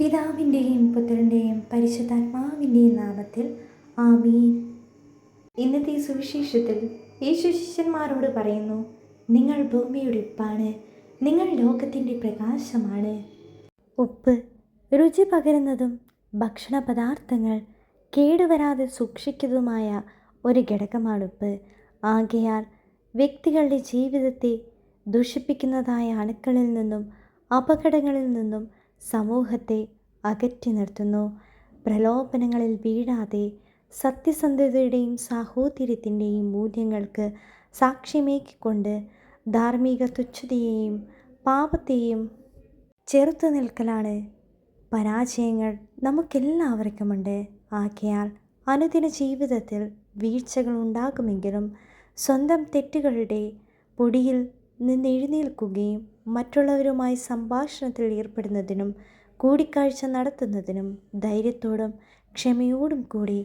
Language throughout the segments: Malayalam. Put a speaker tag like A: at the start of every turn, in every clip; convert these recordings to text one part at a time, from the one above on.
A: പിതാവിന്റെയും പുത്രന്റെയും പരിശുദ്ധാത്മാവിന്റെയും നാമത്തിൽ ആമീൻ. ഇന്നത്തെ സുവിശേഷത്തിൽ യേശു ശിഷ്യന്മാരോട് പറയുന്നു നിങ്ങൾ ഭൂമിയുടെ ഉപ്പാണ് നിങ്ങൾ ലോകത്തിന്റെ പ്രകാശമാണ്. ഉപ്പ് രുചി പകരുന്നതും ഭക്ഷണ പദാർത്ഥങ്ങൾ കേടുവരാതെ സൂക്ഷിക്കുന്നതുമായ ഒരു ഘടകമാണ് ഉപ്പ്. ആകയാൽ വ്യക്തികളുടെ ജീവിതത്തെ ദുഷിപ്പിക്കുന്നതായ അണുക്കളിൽ നിന്നും അപകടങ്ങളിൽ നിന്നും സമൂഹത്തെ അകറ്റി നിർത്തുന്നു. പ്രലോഭനങ്ങളിൽ വീഴാതെ സത്യസന്ധതയുടെയും സാഹോദര്യത്തിന്റെയും മൂല്യങ്ങൾക്ക് സാക്ഷ്യമേക്കിക്കൊണ്ട് ധാർമ്മിക തുച്ഛതയെയും പാപത്തെയും ചെറുത്തു നിൽക്കലാണ്. പരാജയങ്ങൾ നമുക്കെല്ലാവർക്കുമുണ്ട്. ആകയാൽ അനുദിന ജീവിതത്തിൽ വീഴ്ചകൾ ഉണ്ടാകുമെങ്കിലും സ്വന്തം തെറ്റുകളുടെ പൊടിയിൽ നിന്ന് എഴുന്നേൽക്കുകയും മറ്റുള്ളവരുമായി സംഭാഷണത്തിൽ ഏർപ്പെടുന്നതിനും കൂടിക്കാഴ്ച നടത്തുന്നതിനും ധൈര്യത്തോടും ക്ഷമയോടും കൂടി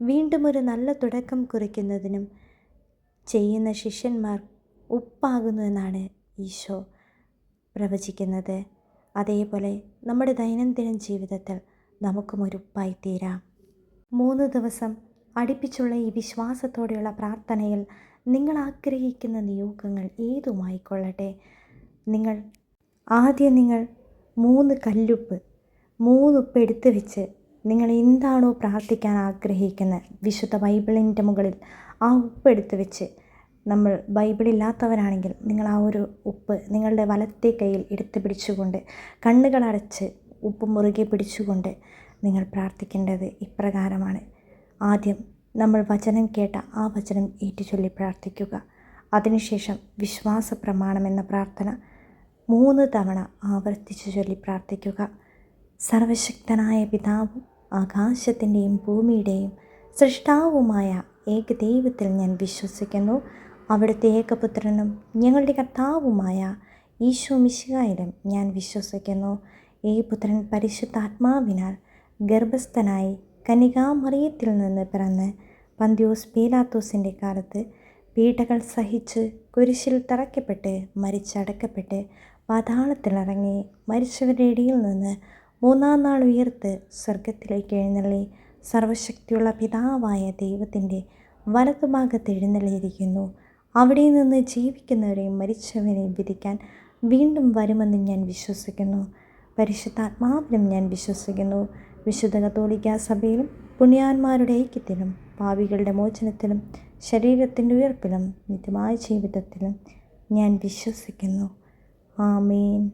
A: വീണ്ടും ഒരു നല്ല തുടക്കം കുറിക്കുന്നതിനും ചെയ്യുന്ന ശിഷ്യന്മാർ ഉപ്പാകുന്നു എന്നാണ് ഈശോ പ്രവചിക്കുന്നത്. അതേപോലെ നമ്മുടെ ദൈനംദിന ജീവിതത്തിൽ നമുക്കും ഒരു ഉപ്പായി തീരാം മൂന്ന് ദിവസം അടുപ്പിച്ചുള്ള ഈ വിശ്വാസത്തോടെയുള്ള പ്രാർത്ഥനയിൽ നിങ്ങൾ ആഗ്രഹിക്കുന്ന നിയോഗങ്ങൾ ഏതുമായിക്കൊള്ളട്ടെ? നിങ്ങൾ ആദ്യം നിങ്ങൾ മൂന്ന് കല്ലുപ്പ് മൂന്നുപ്പ് എടുത്തു വെച്ച് നിങ്ങൾ എന്താണോ പ്രാർത്ഥിക്കാൻ ആഗ്രഹിക്കുന്നത് വിശുദ്ധ ബൈബിളിന്റെ മുകളിൽ ആ ഉപ്പ് എടുത്തു വെച്ച് നമ്മൾ ബൈബിളില്ലാത്തവരാണെങ്കിൽ നിങ്ങൾ ആ ഒരു ഉപ്പ് നിങ്ങളുടെ വലത്തെ കയ്യിൽ എടുത്തു പിടിച്ചുകൊണ്ട് കണ്ണുകളടച്ച് ഉപ്പ് മുറുകെ പിടിച്ചുകൊണ്ട് നിങ്ങൾ പ്രാർത്ഥിക്കേണ്ടത് ഇപ്രകാരമാണ്. ആദ്യം നമ്മൾ വചനം കേട്ട ആ വചനം ഏറ്റുചൊല്ലി പ്രാർത്ഥിക്കുക. അതിനുശേഷം വിശ്വാസ പ്രമാണം എന്ന പ്രാർത്ഥന മൂന്ന് തവണ ആവർത്തിച്ചു ചൊല്ലി പ്രാർത്ഥിക്കുക. സർവശക്തനായ പിതാവും ആകാശത്തിന്റെയും ഭൂമിയുടെയും സൃഷ്ടാവുമായ ഏക ദൈവത്തിൽ ഞാൻ വിശ്വസിക്കുന്നു. അവിടുത്തെ ഏകപുത്രനും ഞങ്ങളുടെ കർത്താവുമായ ഈശോ മിശികായിലും ഞാൻ വിശ്വസിക്കുന്നു. ഈ പുത്രൻ പരിശുദ്ധാത്മാവിനാൽ ഗർഭസ്ഥനായി കനികാമറിയത്തിൽ നിന്ന് പിറന്ന് പന്ത്യോസ് പീലാത്തോസിന്റെ കാലത്ത് പീഡകൾ സഹിച്ച് കുരിശിൽ തറയ്ക്കപ്പെട്ട് മരിച്ചടക്കപ്പെട്ട് പാതാളത്തിലിറങ്ങി മരിച്ചവരുടെ ഇടയിൽ നിന്ന് മൂന്നാം നാൾ ഉയർത്ത് സ്വർഗത്തിലേക്ക് എഴുന്നള്ളി സർവശക്തിയുള്ള പിതാവായ ദൈവത്തിന്റെ വലതുഭാഗത്ത് എഴുന്നള്ളിയിരിക്കുന്നു. അവിടെ നിന്ന് ജീവിക്കുന്നവരെയും മരിച്ചവരെയും വിധിക്കാൻ വീണ്ടും വരുമെന്ന് ഞാൻ വിശ്വസിക്കുന്നു. പരിശുദ്ധാത്മാവിലും ഞാൻ വിശ്വസിക്കുന്നു. വിശുദ്ധ കത്തോലിക്ക സഭയിലും പുണ്യാന്മാരുടെ ഐക്യത്തിലും പാവികളുടെ മോചനത്തിലും ശരീരത്തിന്റെ ഉയർപ്പിലും നിത്യമായ ജീവിതത്തിലും ഞാൻ വിശ്വസിക്കുന്നു. ആമേൻ.